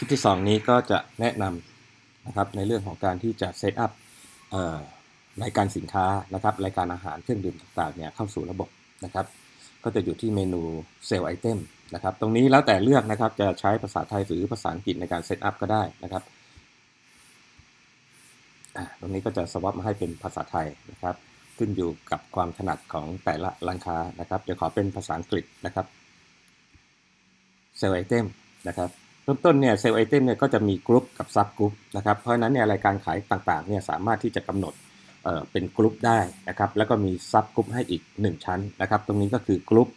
คลิปที่ 2 นี้ก็จะแนะนำนะครับในเรื่องของการที่จะเซตอัพรายการสินค้านะครับรายการอาหารเครื่องดื่มต่างๆเนี่ยเข้าสู่ระบบนะครับ ก็จะอยู่ที่เมนูเซลล์ไอเทมนะครับ ตรงนี้แล้วแต่เลือกนะครับจะใช้ภาษาไทยหรือภาษาอังกฤษในการเซตอัพก็ได้นะครับตรงนี้ก็จะสวับมาให้เป็นภาษาไทยนะครับ ขึ้นอยู่กับความถนัดของแต่ละร้านค้านะครับเดี๋ยวขอเป็นภาษาอังกฤษนะครับเซลล์ไอเทมนะครับ ริ่มต้นเนี่ยเซลล์ไอเทมเนี่ยก็จะมีกรุ๊ปกับซับกรุ๊ปนะครับเพราะฉะนั้นเนี่ยรายการขายต่างๆเนี่ยสามารถที่จะกำหนดเอ่อเป็นกรุ๊ปได้นะครับแล้วก็มีซับกรุ๊ปให้อีก 1 ชั้นนะครับตรงนี้ก็คือกรุ๊ป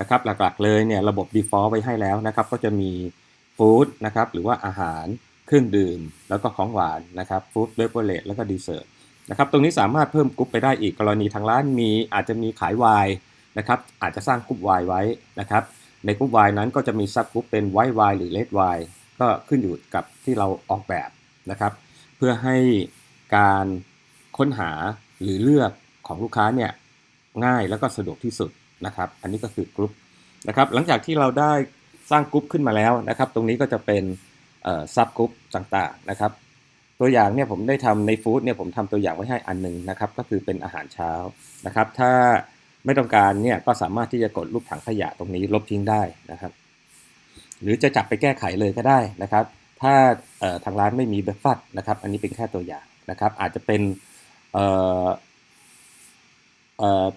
นะครับหลักๆเลยเนี่ยระบบ default ไว้ให้แล้วนะครับก็จะมีฟู้ดนะครับหรือว่าอาหารเครื่องดื่ม แล้วก็ของหวานนะครับฟู้ดเบเวอร์เลแล้วก็ดีเซอร์นะครับตรงนี้สามารถเพิ่มกรุ๊ปไปได้อีกกรณีทางร้านมีอาจจะมีขายวน์นะครับอาจจะสร้างกรุ๊ปวน์ไว้นะครับ ในกรุ๊ปวายนั้นก็จะมีซับกรุ๊ปเป็นไวท์วายหรือเลดวายก็ขึ้นอยู่กับที่เราออกแบบนะครับ เพื่อให้การค้นหาหรือเลือกของลูกค้าเนี่ยง่ายแล้วก็สะดวกที่สุดนะครับ อันนี้ก็คือกรุ๊ปนะครับ หลังจากที่เราได้สร้างกรุ๊ปขึ้นมาแล้วนะครับ ตรงนี้ก็จะเป็นซับกรุ๊ปต่างๆนะครับ ตัวอย่างเนี่ยผมได้ทำในฟู้ดเนี่ยผมทำตัวอย่างไว้ให้อันหนึ่งนะครับ ก็คือเป็นอาหารเช้านะครับ ถ้า ไม่ต้องการเนี่ยก็สามารถที่จะกดรูปถังขยะตรงนี้ลบทิ้งได้นะครับ หรือจะจับไปแก้ไขเลยก็ได้นะครับ ถ้าทางร้านไม่มีเบรฟาสต์นะครับ อันนี้เป็นแค่ตัวอย่างนะครับ อาจจะเป็น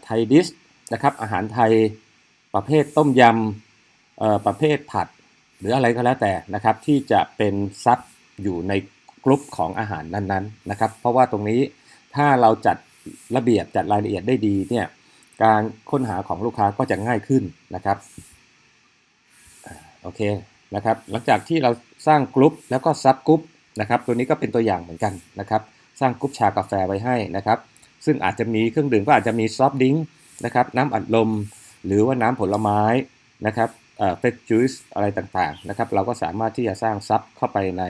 ไทยดิสนะครับ อาหารไทยประเภทต้มยำประเภทผัด หรืออะไรก็แล้วแต่นะครับ ที่จะเป็นซับอยู่ในกลุ่มของอาหารนั้นๆนะครับ เพราะว่าตรงนี้ถ้าเราจัดระเบียบจัดรายละเอียดได้ดีเนี่ย การค้นหาของลูกค้าก็จะง่ายขึ้นนะครับโอเคนะครับหลังจากที่เราสร้างกลุ่มแล้วก็ซับกลุ่มนะครับตัวนี้ก็เป็นตัวอย่างเหมือนกันนะครับ สร้างกลุ่มชากาแฟไว้ให้นะครับ ซึ่งอาจจะมีเครื่องดื่มก็อาจจะมีซอฟต์ดิ้งนะครับน้ำอัดลม หรือว่าน้ำผลไม้นะครับเอ่อเฟรชจูสอะไรต่างๆนะครับเราก็สามารถที่จะสร้างซับเข้าไปใน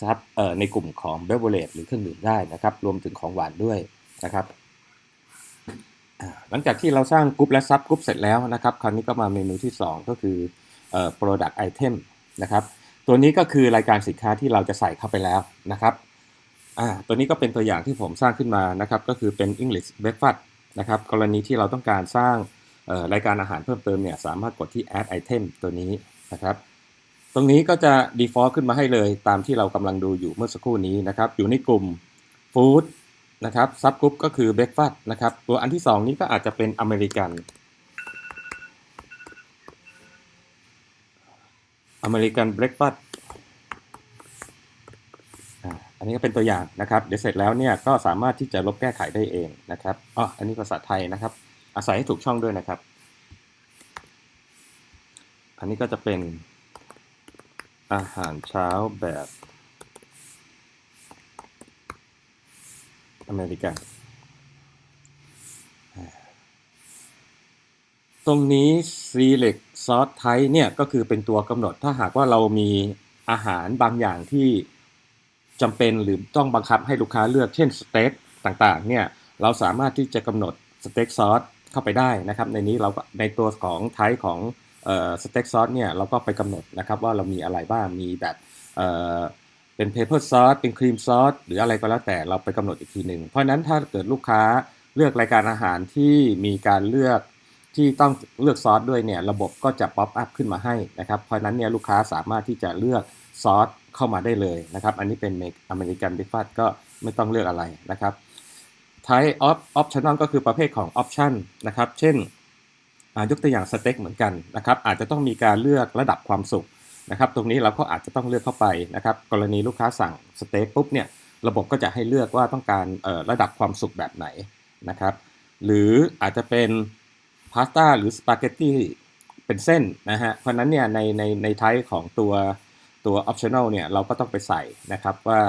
ซับเอ่อในกลุ่มของเบเวอร์เรจหรือเครื่องดื่มได้นะครับ รวมถึงของหวานด้วยนะครับ หลังจากที่เราสร้างกรุ๊ปและซับกรุ๊ปเสร็จแล้วนะครับ คราวนี้ก็มาเมนูที่ 2 ก็คือ product item นะครับ ตัวนี้ก็คือรายการสินค้าที่เราจะใส่เข้าไปแล้วนะครับตัวนี้ก็เป็นตัวอย่างที่ผมสร้างขึ้นมานะครับ ก็คือเป็น English breakfast นะครับ กรณีที่เราต้องการสร้างรายการอาหารเพิ่มเติมเนี่ยสามารถกดที่ add item ตัวนี้นะครับ ตรงนี้ก็จะ default ขึ้นมาให้เลยตามที่เรากำลังดูอยู่เมื่อสักครู่นี้นะครับ อยู่ในกลุ่ม food นะครับซับกรุ๊ปก็คือเบรกฟาสต์นะครับ ตัวอันที่ 2 นี้ก็อาจจะเป็นอเมริกัน อเมริกันเบรกฟาสต์อันนี้ก็เป็นตัวอย่างนะครับ เดี๋ยวเสร็จแล้วเนี่ยก็สามารถที่จะลบแก้ไขได้เองนะครับอ๋ออันนี้ภาษาไทยนะครับ อาศัยให้ถูกช่องด้วยนะครับ อันนี้ก็จะเป็นอาหารเช้าแบบ อเมริกัน ตรงนี้ select source type เนี่ยก็คือเป็นตัวกำหนดถ้าหากว่าเรามีอาหารบางอย่างที่จำเป็นหรือต้องบังคับให้ลูกค้าเลือกเช่นสเต็กต่างๆเนี่ยเราสามารถที่จะกำหนดสเต็กซอสเข้าไปได้นะครับ ในนี้เราก็ในตัวของไทป์ของสเต็กซอสเนี่ยเราก็ไปกำหนดนะครับว่าเรามีอะไรบ้างมีแบบ เป็นเพเปอร์ซอสเป็นครีมซอสหรืออะไรก็แล้วแต่เราไปกำหนดอีกทีหนึ่ง เพราะนั้นถ้าเกิดลูกค้าเลือกรายการอาหารที่มีการเลือกที่ต้องเลือกซอสด้วยเนี่ยระบบก็จะป๊อปอัพขึ้นมาให้นะครับเพราะนั้นเนี่ยลูกค้าสามารถที่จะเลือกซอสเข้ามาได้เลยนะครับ อันนี้เป็นอเมริกันบิฟฟัตก็ไม่ต้องเลือกอะไรนะครับ Type of optional ก็คือประเภทของ option นะครับ เช่นยกตัวอย่างสเต็กเหมือนกันนะครับ อาจจะต้องมีการเลือกระดับความสุก นะครับตรงนี้เราก็อาจจะต้องเลือกเข้าไปนะครับกรณีลูกค้าสั่งสเต็กปุ๊บเนี่ยระบบก็จะให้เลือกว่าต้องการระดับความสุกแบบไหนนะครับหรืออาจจะเป็นพาสต้าหรือสปาเกตตี้เป็นเส้นนะฮะเพราะนั้นเนี่ยในในในไทป์ของตัวตัว optional เนี่ยเราก็ต้องไปใส่นะครับว่า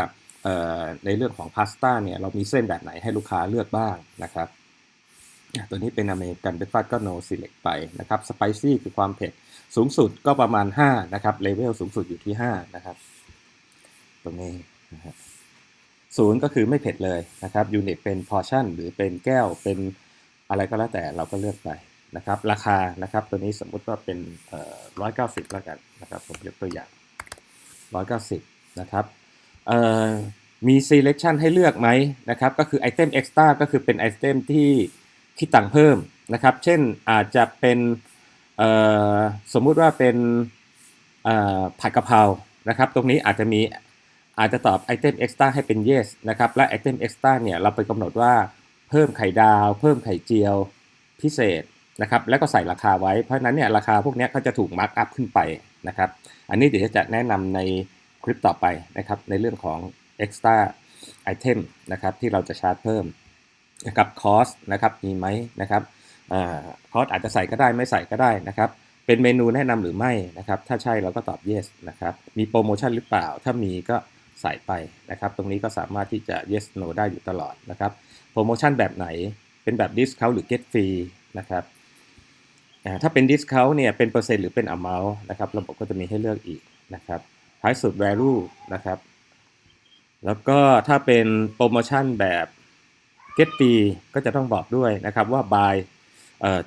ในเรื่องของพาสต้าเนี่ยเรามีเส้นแบบไหนให้ลูกค้าเลือกบ้างนะครับ ตัวนี้เป็นอเมริกันเบรกฟาสก็ no select ไปนะครับสไปซี่คือความเผ็ดสูงสุดก็ประมาณ 5 นะครับเลเวลสูงสุดอยู่ที่ 5 นะครับ ตรงนี้นะครับศูนย์ก็คือไม่เผ็ดเลยนะครับยูนิตเป็นพอร์ชั่นหรือเป็นแก้วเป็นอะไรก็แล้วแต่เราก็เลือกไปนะครับ ราคานะครับตัวนี้สมมุติว่าเป็นร้อยเก้าสิบแล้วกันนะครับผมยกตัวอย่าง190นะครับมี selection ให้เลือกไหมนะครับ ก็คือ item extra ก็คือเป็น item ที่ คิดตังค์เพิ่มนะครับ เช่นอาจจะเป็นสมมุติว่าเป็นผัดกะเพรานะครับ ตรงนี้อาจจะมีอาจจะตอบ item extra ให้เป็น yes นะครับ และ item extra เนี่ยเราไปกำหนดว่าเพิ่มไข่ดาว เพิ่มไข่เจียวพิเศษนะครับ แล้วก็ใส่ราคาไว้ เพราะนั้นเนี่ยราคาพวกนี้ก็จะถูกมาร์กอัพขึ้นไปนะครับ อันนี้เดี๋ยวจะแนะนำในคลิปต่อไปนะครับ ในเรื่องของ extra item นะครับที่เราจะชาร์จเพิ่ม นะครับ cost นะครับมีไหมนะครับคอสอาจจะใส่ก็ได้ไม่ใส่ก็ได้นะครับ เป็นเมนูแนะนำหรือไม่นะครับ ถ้าใช่เราก็ตอบ yes นะครับ มีโปรโมชั่นหรือเปล่า ถ้ามีก็ใส่ไปนะครับ ตรงนี้ก็สามารถที่จะ yes no ได้อยู่ตลอดนะครับ โปรโมชั่นแบบไหน เป็นแบบ discount หรือ get free นะครับถ้าเป็น discount เนี่ย เป็นเปอร์เซ็นต์หรือเป็น amount นะครับ ระบบก็จะมีให้เลือกอีกนะครับท้ายสุด value นะครับ แล้วก็ถ้าเป็นโปรโมชั่นแบบ get fee ก็จะต้องบอกด้วยนะครับว่า buy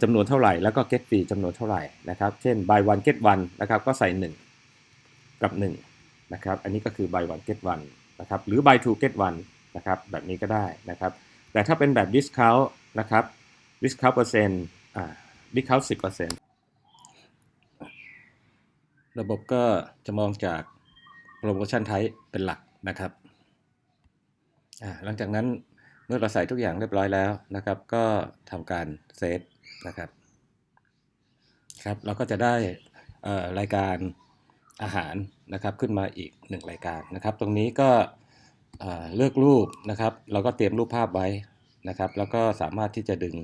จำนวนเท่าไหร่แล้วก็ get fee จำนวนเท่าไหร่นะครับ เช่น buy one get one นะครับก็ใส่ 1 กับ1นะครับอันนี้ก็คือ buy one get one นะครับหรือ buy two get one นะครับแบบนี้ก็ได้นะครับ แต่ถ้าเป็นแบบ discount นะครับ discount เปอร์เซ็นต์อ่า discount 10เปอร์เซ็นต์ระบบก็จะมองจากโปรโมชั่นไทป์เป็นหลักนะครับหลังจากนั้น เมื่อเราใส่ทุกอย่างเรียบร้อยแล้วนะครับ ก็ทำการเซฟนะครับครับเราก็จะได้รายการอาหารนะครับขึ้นมาอีกหนึ่งรายการนะครับ ตรงนี้ก็เเลือกรูปนะครับ เราก็เตรียมรูปภาพไว้นะครับ แล้วก็สามารถที่จะดึง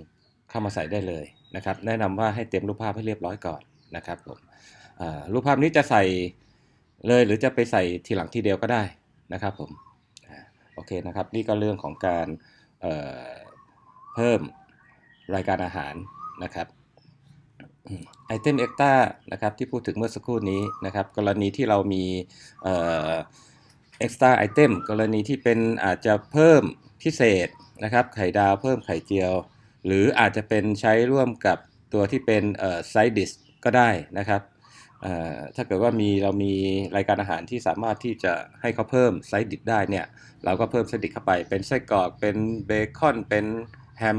เข้ามาใส่ได้เลยนะครับ แนะนำว่าให้เตรียมรูปภาพให้เรียบร้อยก่อนนะครับผมรูปภาพนี้จะใส่เลยหรือจะไปใส่ทีหลังทีเดียวก็ได้นะครับผม โอเคนะครับ นี่ก็เรื่องของการเเพิ่มรายการอาหารนะครับไอเทมเอ็กต้านะครับที่พูดถึงเมื่อสักครู่นี้นะครับ กรณีที่เรามีเอ่อ extra item กรณีที่เป็นอาจจะเพิ่มพิเศษนะครับ ไข่ดาวเพิ่มไข่เจียว หรืออาจจะเป็นใช้ร่วมกับตัวที่เป็นเอ่อ side dish ก็ได้นะครับ ถ้าเกิดว่ามีเรามีรายการอาหารที่สามารถที่จะให้เขาเพิ่ม side dish ได้เนี่ยเราก็เพิ่ม side dish เข้าไปเป็นไส้กรอกเป็นเบคอนเป็นแฮม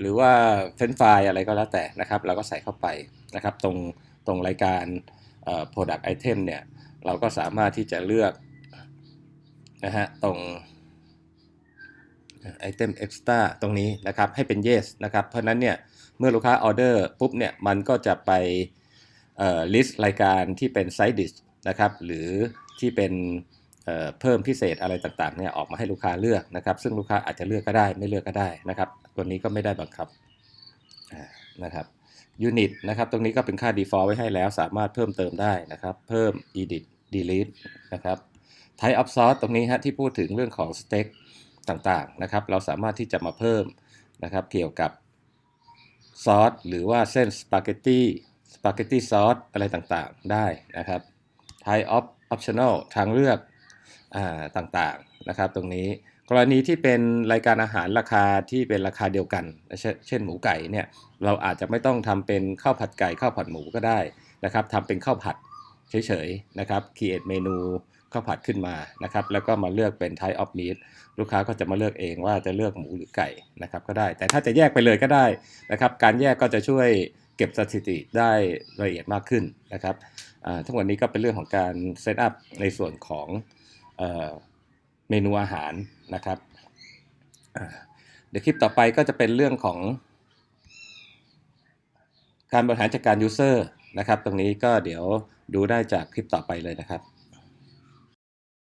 หรือว่าเฟรนฟรายอะไรก็แล้วแต่นะครับเราก็ใส่เข้าไปนะครับตรงตรงรายการ product item เนี่ยเราก็สามารถที่จะเลือกนะฮะตรง item extra ตรงนี้นะครับให้เป็น yes นะครับเพราะนั้นเนี่ยเมื่อลูกค้าออเดอร์ปุ๊บเนี่ยมันก็จะไป เอ่อ list รายการที่เป็น side dish นะครับหรือที่เป็นเพิ่มพิเศษอะไรต่างๆเนี่ยออกมาให้ลูกค้าเลือกนะครับ ซึ่งลูกค้าอาจจะเลือกก็ได้ไม่เลือกก็ได้นะครับตัวนี้ก็ไม่ได้บังคับนะครับ unit นะครับตรงนี้ก็เป็นค่า default ไว้ให้แล้วสามารถเพิ่มเติมได้นะครับ เพิ่ม edit delete นะครับ type of sauce ตรงนี้ฮะที่พูดถึงเรื่องของ steak ต่างๆนะครับ เราสามารถที่จะมาเพิ่มนะครับเกี่ยวกับซอสหรือว่าเส้นสปาเกตตี้ สปาเกตตี้ซอสอะไรต่างๆ ได้นะครับ type of optional ทางเลือกอต่างๆนะครับ ตรงนี้กรณีที่เป็นรายการอาหารราคาที่เป็นราคาเดียวกัน เช่นเช่นหมูไก่เนี่ยเราอาจจะไม่ต้องทำเป็นข้าวผัดไก่ข้าวผัดหมูก็ได้นะครับทำเป็นข้าวผัดเฉยๆนะครับ create เมนูข้าวผัดขึ้นมานะครับ แล้วก็มาเลือกเป็น type of meat ลูกค้าก็จะมาเลือกเองว่าจะเลือกหมูหรือไก่นะครับก็ได้ แต่ถ้าจะแยกไปเลยก็ได้นะครับ การแยกก็จะช่วย เก็บสถิติได้ละเอียดมากขึ้นนะครับทั้งหมดนี้ก็เป็นเรื่องของการเซตอัพในส่วนของเอเมนูอาหารนะครับเดี๋ยวคลิปต่อไปก็จะเป็นเรื่องของการบริหารจัดการยูเซอร์นะครับ ตรงนี้ก็เดี๋ยวดูได้จากคลิปต่อไปเลยนะครับ